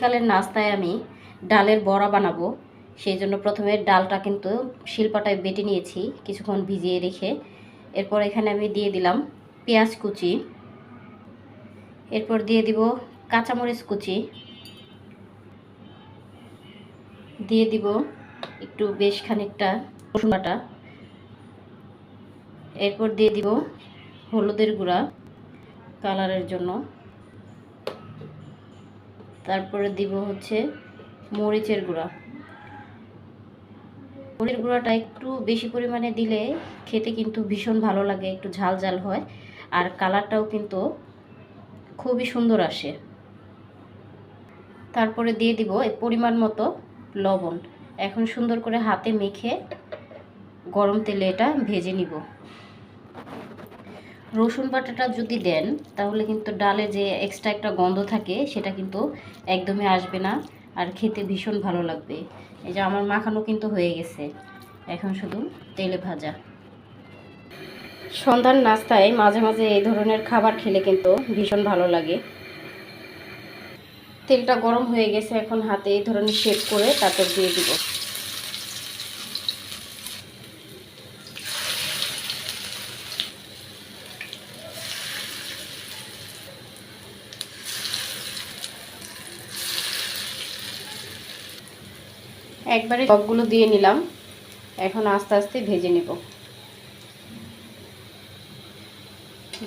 সকালের নাস্তায় আমি ডালের বড়া বানাবো। সেই জন্য প্রথমে ডালটা কিন্তু শিলপাটায় বেটে নিয়েছি, কিছুক্ষণ ভিজিয়ে রেখে। এরপর এখানে আমি দিয়ে দিলাম পেঁয়াজ কুচি। এরপর দিয়ে দিব কাঁচামরিচ কুচি। দিয়ে দিব একটু বেশ খানিকটা রসুন বাটা। এরপর দিয়ে দিব হলুদের গুঁড়া কালারের জন্য। তারপরে দিব হচ্ছে মরিচের গুঁড়া। মরিচের গুঁড়াটা একটু বেশি পরিমাণে দিলে খেতে কিন্তু ভীষণ ভালো লাগে, একটু ঝাল ঝাল হয়। আর কালারটাও কিন্তু খুবই সুন্দর আসে। তারপরে দিয়ে দিব এই পরিমাণ মতো লবণ। এখন সুন্দর করে হাতে মেখে গরম তেলে এটা ভেজে নিব। রসুন বাটাটা যদি দেন, তাহলে কিন্তু ডালে যে এক্সট্রা একটা গন্ধ থাকে, সেটা কিন্তু একদমই আসবে না। আর খেতে ভীষণ ভালো লাগবে। এই যে আমার মাখানো কিন্তু হয়ে গেছে। এখন শুধু তেলে ভাজা। সন্ধ্যার নাস্তায় মাঝে মাঝে এই ধরনের খাবার খেলে কিন্তু ভীষণ ভালো লাগে। তেলটা গরম হয়ে গেছে, এখন হাতে এই ধরনের শেপ করে তারপর দিয়ে দিব। একবারে সবগুলো দিয়ে নিলাম। এখন আস্তে আস্তে ভেজে নেব।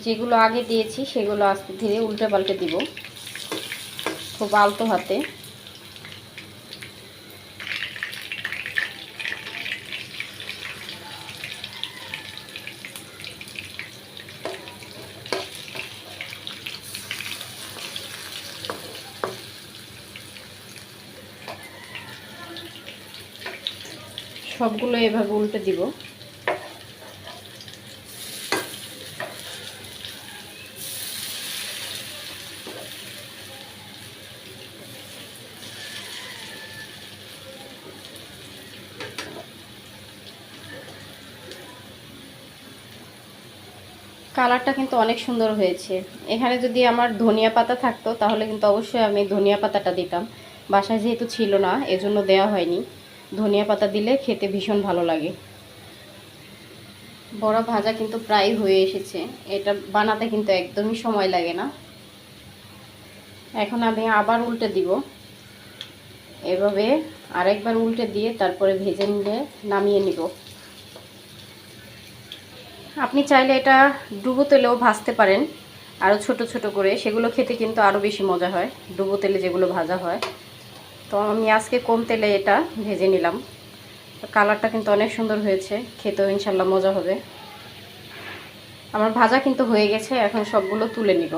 যেগুলো আগে দিয়েছি, সেগুলো আস্তে ধীরে উল্টে পাল্টে দিব। খুব আলতো হাতে। সবগুলো এভাবে উল্টে দিব। কালারটা কিন্তু অনেক সুন্দর হয়েছে। এখানে যদি আমার ধনিয়া পাতা থাকতো, তাহলে কিন্তু অবশ্যই আমি ধনিয়া পাতাটা দিতাম। বাসায় যেহেতু ছিল না, এজন্য দেওয়া হয়নি। ধনিয়া পাতা দিলে খেতে ভীষণ ভালো লাগে। বড়া ভাজা কিন্তু প্রায় হয়ে এসেছে। এটা বানাতে কিন্তু একদমই সময় লাগে না। এখন আমি আবার উল্টে দিব। এভাবে আরেকবার উল্টে দিয়ে তারপরে ভেজে নিলে নামিয়ে নিব। আপনি চাইলে এটা ডুবো তেলেও ভাজতে পারেন। আরও ছোট ছোট করে। সেগুলো খেতে কিন্তু আরও বেশি মজা হয়। ডুবো তেলে যেগুলো ভাজা হয়। তো আমি আজকে কম তেলে এটা ভেজে নিলাম। কালারটা কিন্তু অনেক সুন্দর হয়েছে, খেতেও ইনশাল্লাহ মজা হবে। আমার ভাজা কিন্তু হয়ে গেছে, এখন সবগুলো তুলে নিব।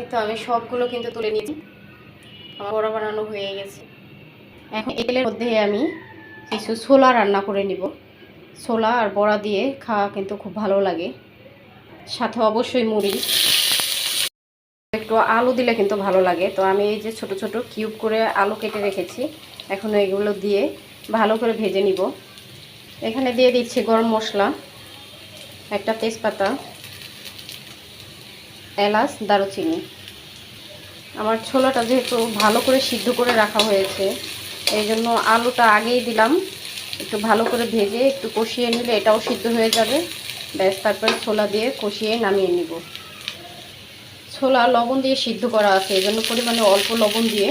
এই তো আমি সবগুলো কিন্তু তুলে নিয়েছি। আমার বড়া বানানো হয়ে গেছে। এখন এই তেলের মধ্যে আমি কিছু ছোলা রান্না করে নিব। ছোলা আর বড়া দিয়ে খাওয়া কিন্তু খুব ভালো লাগে। সাথে অবশ্যই মুড়ি। একটু আলু দিলে কিন্তু ভালো লাগে। তো আমি এই যে ছোট ছোট কিউব করে আলু কেটে রেখেছি। এখন এগুলো দিয়ে ভালো করে ভেজে নিব। এখানে দিয়ে দিচ্ছি গরম মশলা, একটা তেজপাতা, এলাচ, দারুচিনি। আমার ছোলাটা যেহেতু ভালো করে সিদ্ধ করে রাখা হয়েছে, এই জন্য আলুটা আগেই দিলাম। একটু ভালো করে ভেজে একটু কষিয়ে নিলে এটাও সিদ্ধ হয়ে যাবে। ব্যাস, তারপরে ছোলা দিয়ে কষিয়ে নামিয়ে নিব। ছোলা লবণ দিয়ে সিদ্ধ করা আছে, এই জন্য পরিমাণে অল্প লবণ দিয়ে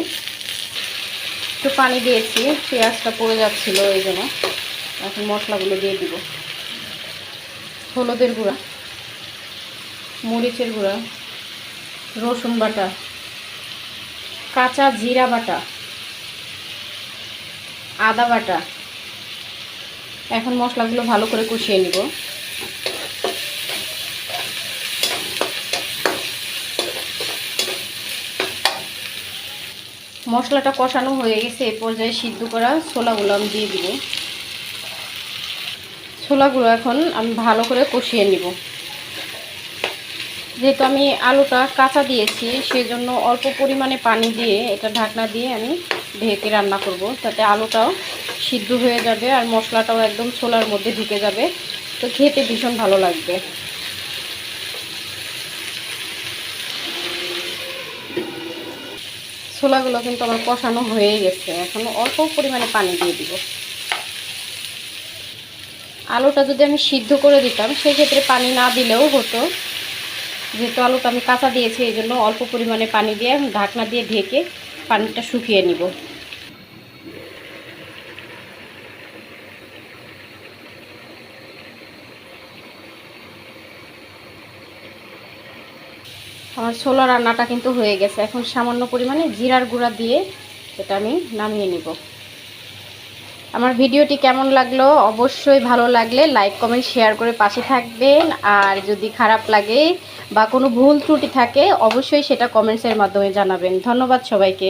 একটু পানি দিয়েছি, পেঁয়াজটা পড়ে যাচ্ছিল এই জন্য। এখন মশলাগুলো দিয়ে দিব। হলুদের গুঁড়া, মরিচের গুঁড়া, রসুন বাটা, কাঁচা জিরা বাটা, আদা বাটা এখন মশলাগুলো ভালো করে কষিয়ে নিব। মশলাটা কষানো হয়ে গেছে, এ পর্যায়ে সিদ্ধ করা ছোলাগুলো আমি দিয়ে দিব। ছোলাগুলো এখন আমি ভালো করে কষিয়ে নিব। যেহেতু আমি আলুটা কাঁচা দিয়েছি, সেজন্য অল্প পরিমাণে পানি দিয়ে এটা ঢাকনা দিয়ে আমি ঢেকে রান্না করব, তাতে আলুটাও সিদ্ধ হয়ে যাবে আর মশলাটাও একদম ছোলার মধ্যে ঢুকে যাবে। তো খেতে ভীষণ ভালো লাগবে। ছোলাগুলো কিন্তু আমার কষানো হয়ে গেছে। এখন অল্প পরিমাণে পানি দিয়ে দিব। আলুটা যদি আমি সিদ্ধ করে দিতাম, সেক্ষেত্রে পানি না দিলেও হতো। যেহেতু আলুটা আমি কাঁচা দিয়েছি, এই জন্য অল্প পরিমাণে পানি দিয়ে ঢাকনা দিয়ে ঢেকে পানিটা শুকিয়ে নিব। আমার ছোলা রান্নাটা কিন্তু হয়ে গেছে। এখন সামান্য পরিমাণে জিরার গুঁড়া দিয়ে এটা আমি নামিয়ে নিব। আমার ভিডিওটি কেমন লাগল? অবশ্যই ভালো লাগলে লাইক, কমেন্ট, শেয়ার করে পাশে থাকবেন। আর যদি খারাপ লাগে বা কোনো ভুল ত্রুটি থাকে, অবশ্যই সেটা কমেন্টসের মাধ্যমে জানাবেন। ধন্যবাদ সবাইকে।